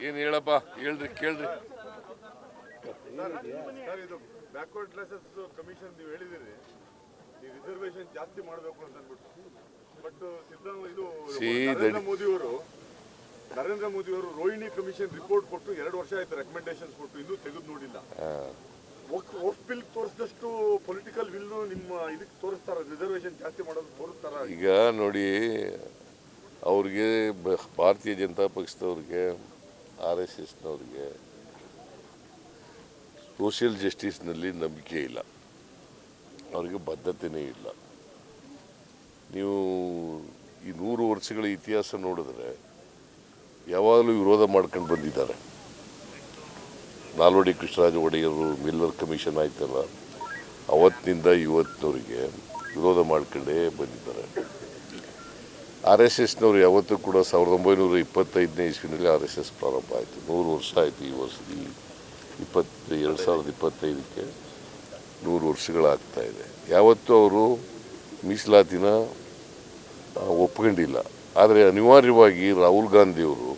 ಏನು ಹೇಳಪ್ಪ? ಹೇಳ್ರಿ ಕೇಳ್ರಿ. ಇದು ಬ್ಯಾಕ್ವರ್ಡ್ ಕ್ಲಾಸಸ್ ಕಮಿಷನ್ ನೀವು ಹೇಳಿದಿರಿ ಈ ರಿಸರ್ವೇಶನ್ ಜಾಸ್ತಿ ಮಾಡಬೇಕು ಅಂತ ಅಂದ್ಬಿಟ್ಟು. ಬಟ್ ಸಿದ್ದರಾಮಯ್ಯ ಇದು ಮೋದಿಯವರು ನರೇಂದ್ರ that- ಮೋದಿ ಅವರು ನರೇಂದ್ರ ಮೋದಿ ರೋಹಿಣಿ ಕಮಿಷನ್ ರಿಪೋರ್ಟ್ ಕೊಟ್ಟು ಎರಡು ವರ್ಷ ಆಯ್ತು ರೆಕಮೆಂಡೇಶನ್ಸ್ ಕೊಟ್ಟು ಇನ್ನೂ ತೆಗೆದು ನೋಡಿಲ್ಲ. ವಕ್ಫ್ ಬಿಲ್ ತೋರಿಸಿದಷ್ಟು ಪೊಲಿಟಿಕಲ್ ವಿಲ್ ನಿಮ್ಮ ಇದಕ್ಕೆ ತೋರಿಸ್ತಾರ ರಿಸರ್ವೇಶನ್ ಜಾಸ್ತಿ ಮಾಡೋದು ತೋರಿಸ್ತಾರ. ಈಗ ನೋಡಿ ಅವ್ರಿಗೆ ಭಾರತೀಯ ಜನತಾ ಪಕ್ಷದವ್ರಿಗೆ ಆರ್ ಎಸ್ ಎಸ್ನವ್ರಿಗೆ ಸೋಷಿಯಲ್ ಜಸ್ಟಿಸ್ನಲ್ಲಿ ನಂಬಿಕೆ ಇಲ್ಲ. ಅವರಿಗೆ ಬದ್ಧತೆಯೇ ಇಲ್ಲ. ನೀವು ಈ ನೂರು ವರ್ಷಗಳ ಇತಿಹಾಸ ನೋಡಿದ್ರೆ ಯಾವಾಗಲೂ ವಿರೋಧ ಮಾಡ್ಕೊಂಡು ಬಂದಿದ್ದಾರೆ. ನಾಲ್ವಡಿ ಕೃಷ್ಣರಾಜ ಒಡೆಯರು ಮಿಲ್ಲರ್ ಕಮಿಷನ್ ಆಯ್ತಲ್ಲ ಅವತ್ತಿನಿಂದ ಇವತ್ತಿನವರಿಗೆ ವಿರೋಧ ಮಾಡ್ಕೊಂಡೇ ಬಂದಿದ್ದಾರೆ. ಆರ್ ಎಸ್ ಎಸ್ನವರು ಯಾವತ್ತೂ ಕೂಡ ಸಾವಿರದ ಒಂಬೈನೂರ ಇಪ್ಪತ್ತೈದನೇ ಇಸ್ವಿನಲ್ಲಿ ಆರ್ ಎಸ್ ಎಸ್ ಪ್ರಾರಂಭ ಆಯಿತು. ನೂರು ವರ್ಷ ಆಯಿತು ಈ ವರ್ಷ, ಈ ಇಪ್ಪತ್ತು ಎರಡು ಸಾವಿರದ ಇಪ್ಪತ್ತೈದಕ್ಕೆ ನೂರು ವರ್ಷಗಳಾಗ್ತಾ ಇದೆ. ಯಾವತ್ತೂ ಅವರು ಮೀಸಲಾತಿನ ಒಪ್ಕೊಂಡಿಲ್ಲ. ಆದರೆ ಅನಿವಾರ್ಯವಾಗಿ ರಾಹುಲ್ ಗಾಂಧಿಯವರು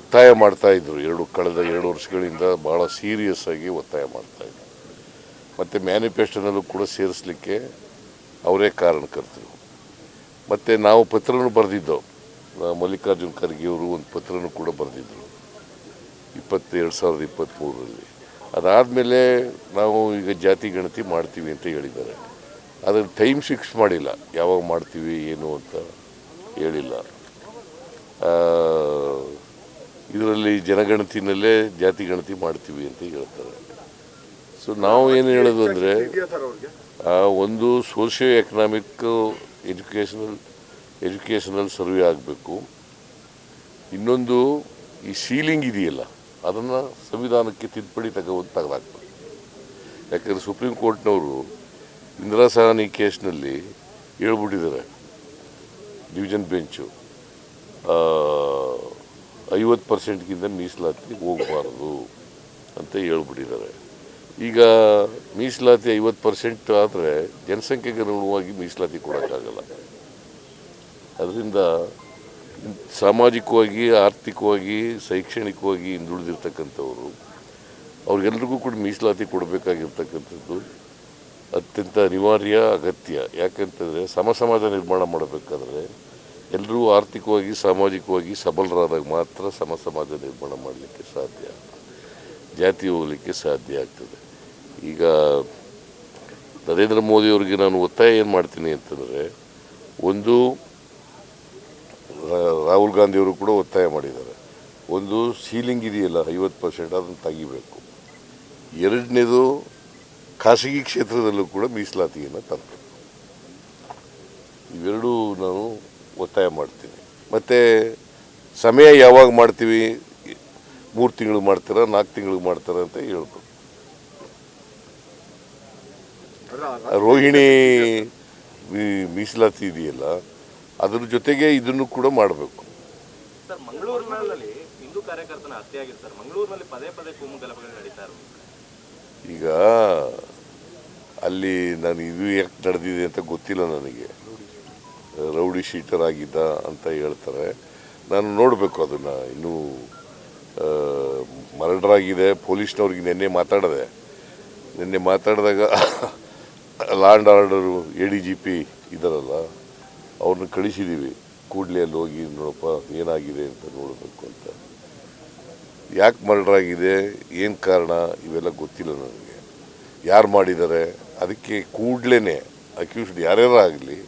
ಒತ್ತಾಯ ಮಾಡ್ತಾಯಿದ್ರು ಎರಡು, ಕಳೆದ ಎರಡು ವರ್ಷಗಳಿಂದ ಭಾಳ ಸೀರಿಯಸ್ ಆಗಿ ಒತ್ತಾಯ ಮಾಡ್ತಾಯಿದ್ರು ಮತ್ತು ಮ್ಯಾನಿಫೆಸ್ಟೋನಲ್ಲೂ ಕೂಡ ಸೇರಿಸಲಿಕ್ಕೆ ಅವರೇ ಕಾರಣಕರ್ತರು. ಮತ್ತು ನಾವು ಪತ್ರನೂ ಬರೆದಿದ್ದೋ ಮಲ್ಲಿಕಾರ್ಜುನ್ ಖರ್ಗೆ ಅವರು ಒಂದು ಪತ್ರನೂ ಕೂಡ ಬರೆದಿದ್ದರು ಇಪ್ಪತ್ತೆರಡು ಸಾವಿರದ ಇಪ್ಪತ್ತ್ಮೂರರಲ್ಲಿ ಅದಾದಮೇಲೆ ನಾವು ಈಗ ಜಾತಿ ಗಣತಿ ಮಾಡ್ತೀವಿ ಅಂತ ಹೇಳಿದ್ದಾರೆ. ಅದ್ರ ಟೈಮ್ ಫಿಕ್ಸ್ ಮಾಡಿಲ್ಲ, ಯಾವಾಗ ಮಾಡ್ತೀವಿ, ಏನು ಅಂತ ಹೇಳಿಲ್ಲ. ಇದರಲ್ಲಿ ಜನಗಣತಿನಲ್ಲೇ ಜಾತಿ ಗಣತಿ ಮಾಡ್ತೀವಿ ಅಂತ ಹೇಳ್ತಾರೆ. ಸೊ ನಾವು ಏನು ಹೇಳೋದು ಅಂದರೆ ಒಂದು socio economic educational educational survey ಆಗಬೇಕು. ಇನ್ನೊಂದು ಈ ಸೀಲಿಂಗ್ ಇದೆಯಲ್ಲ, ಅದನ್ನು ಸಂವಿಧಾನಕ್ಕೆ ತಿದ್ದುಪಡಿ ತಗೋ ತೆಗೆದಾಕ್ಬೇಕು ಯಾಕಂದರೆ ಸುಪ್ರೀಂ ಕೋರ್ಟ್ನವರು ಇಂದಿರಾ ಸಹಾನಿ ಕೇಸ್ನಲ್ಲಿ ಹೇಳ್ಬಿಟ್ಟಿದ್ದಾರೆ ಡಿವಿಷನ್ ಬೆಂಚು ಐವತ್ತು ಪರ್ಸೆಂಟ್ಗಿಂತ ಮೀಸಲಾತಿ ಹೋಗಬಾರ್ದು ಅಂತ ಹೇಳ್ಬಿಟ್ಟಿದ್ದಾರೆ. ಈಗ ಮೀಸಲಾತಿ ಐವತ್ತು ಪರ್ಸೆಂಟ್ ಆದರೆ ಜನಸಂಖ್ಯೆಗೆ ಅನುಗುಣವಾಗಿ ಮೀಸಲಾತಿ ಕೊಡೋಕ್ಕಾಗಲ್ಲ. ಅದರಿಂದ ಸಾಮಾಜಿಕವಾಗಿ, ಆರ್ಥಿಕವಾಗಿ, ಶೈಕ್ಷಣಿಕವಾಗಿ ಹಿಂದುಳಿದಿರ್ತಕ್ಕಂಥವರು, ಅವ್ರಿಗೆಲ್ರಿಗೂ ಕೂಡ ಮೀಸಲಾತಿ ಕೊಡಬೇಕಾಗಿರ್ತಕ್ಕಂಥದ್ದು ಅತ್ಯಂತ ಅನಿವಾರ್ಯ, ಅಗತ್ಯ. ಯಾಕಂತಂದರೆ ಸಮ ಸಮಾಜ ನಿರ್ಮಾಣ ಮಾಡಬೇಕಾದ್ರೆ ಎಲ್ಲರೂ ಆರ್ಥಿಕವಾಗಿ, ಸಾಮಾಜಿಕವಾಗಿ ಸಬಲರಾದಾಗ ಮಾತ್ರ ಸಮ ಸಮಾಜ ನಿರ್ಮಾಣ ಮಾಡಲಿಕ್ಕೆ ಸಾಧ್ಯ. ಜಾತಿ ಹೋಗಲಿಕ್ಕೆ ಸಾಧ್ಯ ಆಗ್ತದೆ. ಈಗ ನರೇಂದ್ರ ಮೋದಿಯವರಿಗೆ ನಾನು ಒತ್ತಾಯ ಏನು ಮಾಡ್ತೀನಿ ಅಂತಂದರೆ, ಒಂದು ರಾಹುಲ್ ಗಾಂಧಿಯವರು ಕೂಡ ಒತ್ತಾಯ ಮಾಡಿದ್ದಾರೆ. ಒಂದು ಸೀಲಿಂಗ್ ಇದೆಯಲ್ಲ, ಐವತ್ತು ಪರ್ಸೆಂಟ್ ಅದನ್ನು ತೆಗಿಬೇಕು. ಎರಡನೇದು ಖಾಸಗಿ ಕ್ಷೇತ್ರದಲ್ಲೂ ಕೂಡ ಮೀಸಲಾತಿಯನ್ನು ತರಬೇಕು. ಇವೆರಡೂ ನಾನು ಒತ್ತಾಯ ಮಾಡ್ತೀನಿ. ಮತ್ತು ಸಮಯ ಯಾವಾಗ ಮಾಡ್ತೀವಿ? ಮೂರು ತಿಂಗಳು ಮಾಡ್ತಾರ ನಾಲ್ಕು ತಿಂಗಳು ಮಾಡ್ತಾರ ಅಂತ ಹೇಳ್ಬೋದು ರೋಹಿಣಿ ಮೀಸಲಾತಿ ಇದೆಯಲ್ಲ ಅದ್ರ ಜೊತೆಗೆ ಇದನ್ನು ಕೂಡ ಮಾಡಬೇಕು. ಈಗ ಅಲ್ಲಿ ನಾನು ಇದು ಯಾಕೆ ನಡೆದಿದೆ ಅಂತ ಗೊತ್ತಿಲ್ಲ ನನಗೆ. ರೌಡಿ ಶೀಟರ್ ಆಗಿದ್ದ ಅಂತ ಹೇಳ್ತಾರೆ. ನಾನು ನೋಡಬೇಕು ಅದನ್ನು ಇನ್ನೂ ಮರ್ಡರ್ ಆಗಿದೆ ಪೊಲೀಸ್ನವ್ರಿಗೆ ನಿನ್ನೆ ಮಾತಾಡಿದೆ. ನಿನ್ನೆ ಮಾತಾಡಿದಾಗ law and order A D G P ಇದ್ದಾರಲ್ಲ, ಅವ್ರನ್ನ ಕಳಿಸಿದ್ದೀವಿ ಕೂಡಲೇ ಅಲ್ಲಿ ಹೋಗಿ ನೋಡಪ್ಪ, ಏನಾಗಿದೆ ಅಂತ ನೋಡಬೇಕು ಅಂತ. ಯಾಕೆ ಮರ್ಡರ್ ಆಗಿದೆ ಏನು ಕಾರಣ, ಇವೆಲ್ಲ ಗೊತ್ತಿಲ್ಲ ನನಗೆ. ಯಾರು ಮಾಡಿದ್ದಾರೆ, ಅದಕ್ಕೆ ಕೂಡಲೇ ಅಕ್ಯೂಸ್ಡ್ ಯಾರ್ಯಾರು ಆಗಲಿ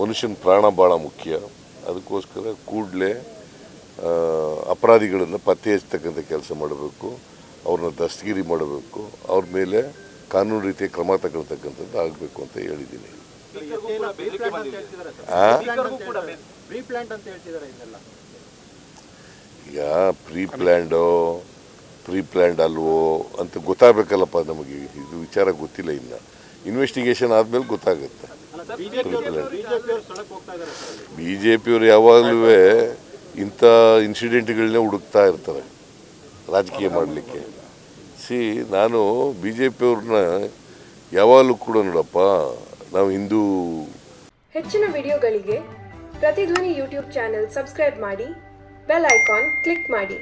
ಮನುಷ್ಯನ ಪ್ರಾಣ ಭಾಳ ಮುಖ್ಯ. ಅದಕ್ಕೋಸ್ಕರ ಕೂಡಲೇ ಅಪರಾಧಿಗಳನ್ನು ಪತ್ತೆ ಹಚ್ಚತಕ್ಕಂಥ ಕೆಲಸ ಮಾಡಬೇಕು ಅವ್ರನ್ನ ದಸ್ತಗಿರಿ ಮಾಡಬೇಕು ಅವ್ರ ಮೇಲೆ ಕಾನೂನು ರೀತಿಯ ಕ್ರಮ ತಗೊಳ್ತಕ್ಕಂಥದ್ದು ಆಗಬೇಕು ಅಂತ ಹೇಳಿದ್ದೀನಿ. ಈಗ ಪ್ರೀ ಪ್ಲ್ಯಾಂಡೋ ಪ್ರೀ ಪ್ಲ್ಯಾಂಡ್ ಅಲ್ವೋ ಅಂತ ಗೊತ್ತಾಗಬೇಕಲ್ಲಪ್ಪ ನಮಗೆ ಇದು ವಿಚಾರ ಗೊತ್ತಿಲ್ಲ ಇನ್ನು. ಇನ್ವೆಸ್ಟಿಗೇಷನ್ ಆದಮೇಲೆ ಗೊತ್ತಾಗುತ್ತೆ. ಬಿ ಜೆ ಪಿಯವರು ಯಾವಾಗಲೂ ಇಂಥ ಇನ್ಸಿಡೆಂಟ್ಗಳನ್ನೇ ಹುಡುಕ್ತಾ ಇರ್ತಾರೆ ರಾಜಕೀಯ ಮಾಡಲಿಕ್ಕೆ. ಸಿ, ನಾನು ಬಿ ಜೆ ಪಿಯವ್ರನ್ನ ಯಾವಾಗಲೂ ಕೂಡ ನೋಡಪ್ಪ, ನಾವು ಹಿಂದೂ ಹೆಚ್ಚಿನ ವಿಡಿಯೋಗಳಿಗೆ ಪ್ರತಿಧ್ವನಿ ಯೂಟ್ಯೂಬ್ ಚಾನೆಲ್ ಸಬ್ಸ್ಕ್ರೈಬ್ ಮಾಡಿ, ಬೆಲ್ ಐಕಾನ್ ಕ್ಲಿಕ್ ಮಾಡಿ.